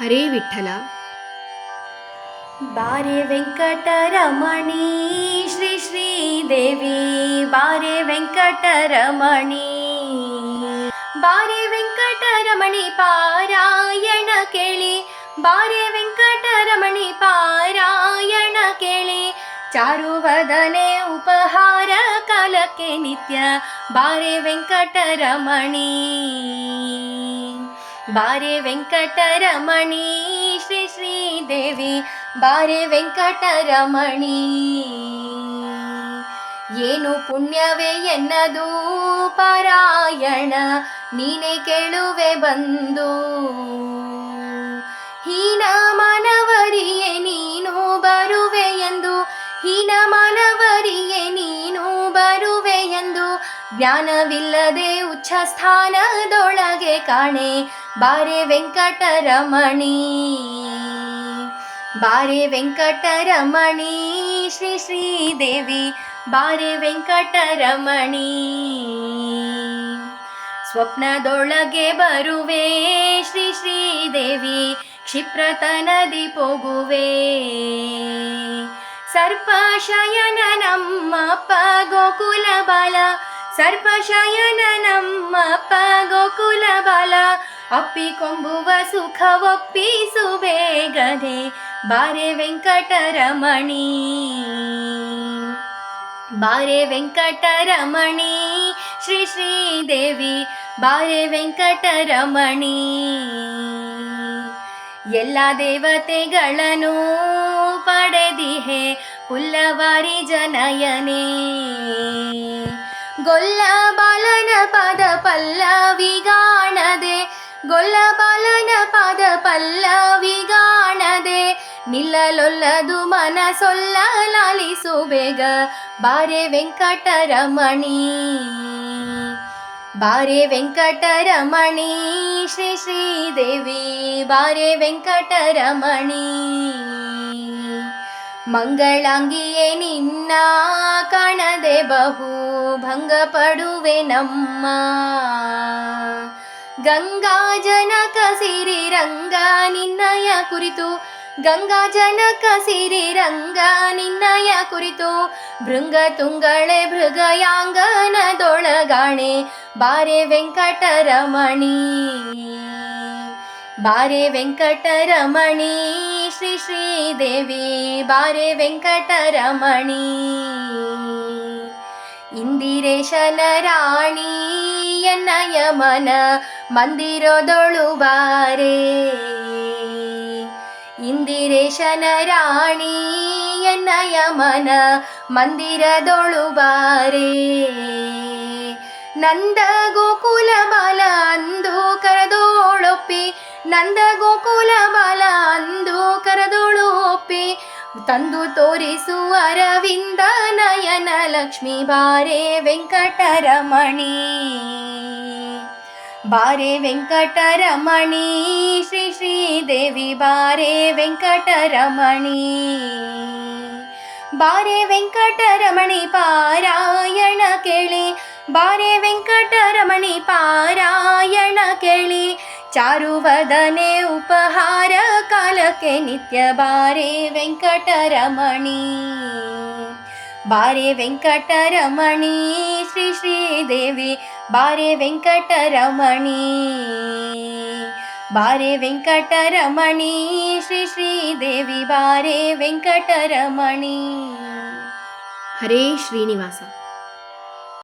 ಹರೇ ವಿಠಲ. ಬಾರೆ ವೆಂಕಟರಮಣಿ, ಶ್ರೀ ಶ್ರೀದೇವಿ ಬಾರೆ ವೆಂಕಟರಮಣಿ ಬಾರೆ ವೆಂಕಟರಮಣಿ ಪಾರಾಯಣ ಕೇಳಿ. ಬಾರೆ ವೆಂಕಟರಮಣಿ ಪಾರಾಯಣ ಕೇಳಿ. ಚಾರುವದನೆ ಉಪಹಾರ ಕಾಲಕ್ಕೆ ನಿತ್ಯ. ಬಾರೆ ವೆಂಕಟರಮಣಿ. ಬಾರೆ ವೆಂಕಟರಮಣಿ, ಶ್ರೀ ಶ್ರೀದೇವಿ ಬಾರೆ ವೆಂಕಟರಮಣಿ. ಏನು ಪುಣ್ಯವೇ ಎನ್ನದು ಪಾರಾಯಣ, ನೀನೆ ಕೇಳುವೆ ಬಂದು. ಹೀನ ಮಾನವರಿಯೇ ಜ್ಞಾನವಿಲ್ಲದೆ ಉಚ್ಚ ಸ್ಥಾನದೊಳಗೆ ಕಾಣೆ. ಬಾರೆ ವೆಂಕಟರಮಣಿ ಬಾರೆ ವೆಂಕಟರಮಣಿ, ಶ್ರೀ ಶ್ರೀದೇವಿ ಬಾರೆ ವೆಂಕಟರಮಣಿ. ಸ್ವಪ್ನದೊಳಗೆ ಬರುವೆ, ಶ್ರೀ ಶ್ರೀದೇವಿ ಕ್ಷಿಪ್ರತನದಿ ಪೋಗುವೆ. ಸರ್ಪಶಯನ ನಮ್ಮಪ್ಪ, ಗೋಕುಲ ಬಾಲ ಸರ್ಪಶಯನ ನಮ್ಮಪ್ಪ ಗೋಕುಲ ಬಾಲ. ಅಪ್ಪಿಕೊಂಬುವ ಸುಖ ಒಪ್ಪಿಸು ಬೇಗನೆ ಬಾರೆ ವೆಂಕಟರಮಣಿ. ಬಾರೆ ವೆಂಕಟರಮಣಿ, ಶ್ರೀ ಶ್ರೀದೇವಿ ಬಾರೆ ವೆಂಕಟರಮಣಿ. ಎಲ್ಲ ದೇವತೆಗಳನ್ನು ಪಡೆದಿಹೆ, ಪುಲ್ಲವಾರಿ ಜನಯನೇ. ಗೊಲ್ಲ ಬಾಲನ ಪದ ಪಲ್ಲವಿಗಾಣದೆ ಗೊಲ್ಲ ಬಾಲನ ಪದ ಪಲ್ಲವಿಗಾಣದೆ ನಿಲ್ಲಲೊಲ್ಲದು ಮನಸೊಲ್ಲ ಲಾಲಿಸು ಬೇಗ ಬಾರೆ ವೆಂಕಟರಮಣಿ ಬಾರೆ ವೆಂಕಟರಮಣಿ ಶ್ರೀ ಶ್ರೀದೇವಿ ಬಾರೆ ವೆಂಕಟರಮಣಿ ಮಂಗಳಾಂಗಿಯೇ ನಿನ್ನ ಕಾಣದೆ ಬಹು ಭಂಗ ಪಡುವೆ ನಮ್ಮ ಗಂಗಾ ಜನಕ ಸಿರಿ ರಂಗ ನಿನ್ನಯ ಕುರಿತು. ಗಂಗಾ ಜನಕ ಸಿರಿ ರಂಗ ನಿನ್ನಯ ಕುರಿತು. ಭೃಂಗ ತುಂಗಳೆ ಭೃಗಯಾಂಗನದೊಳಗಾಣೆ ಬಾರೆ ವೆಂಕಟರಮಣಿ ಬಾರೆ ವೆಂಕಟರಮಣಿ, ಶ್ರೀ ಶ್ರೀದೇವಿ ಬಾರೆ ವೆಂಕಟರಮಣಿ. ಇಂದಿರೇಶನ ರಾಣಿ ಎನ್ನಯ ಮನ ಮಂದಿರದೊಳು ಬಾರೆ ಇಂದಿರೇಶನ ರಾಣಿ ಎನ್ನಯ ಮನ ಮಂದಿರದೊಳು ಬಾರೆ ನಂದ ಗೋಕುಲ ಬಾಲ ಅಂದು ಕರೆದೋಳೊಪ್ಪಿ ನಂದ ಗೋಕುಲ ಬಾಲ ಅಂದು ಕರೆದೋಳು ಒಪ್ಪಿ ತಂದು ತೋರಿಸುವ ಅರವಿಂದ ನಯನ ಲಕ್ಷ್ಮಿ ಬಾರೆ ವೆಂಕಟರಮಣಿ. ಬಾರೆ ವೆಂಕಟರಮಣಿ, ಶ್ರೀ ಶ್ರೀದೇವಿ ಬಾರೆ ವೆಂಕಟರಮಣಿ. ಬಾರೆ ವೆಂಕಟರಮಣಿ ಪಾರಾಯಣ ಕೇಳಿ, ಬಾರೆ ವೆಂಕಟರಮಣಿ ಪಾರಾಯಣ ಕೇಳಿ ಚಾರುವದನೆ ಉಪಹಾರ ಕಾಲಕ್ಕೆ ನಿತ್ಯ ಬಾರೆ ವೆಂಕಟರಮಣಿ ಬಾರೆ ವೆಂಕಟರಮಣಿ ಶ್ರೀ ಶ್ರೀದೇವಿ ಬಾರೆ ವೆಂಕಟರಮಣಿ ಬಾರೆ ವೆಂಕಟರಮಣಿ ಶ್ರೀ ಶ್ರೀದೇವಿ ಬಾರೆ ವೆಂಕಟರಮಣಿ ಹರೇ ಶ್ರೀನಿವಾಸ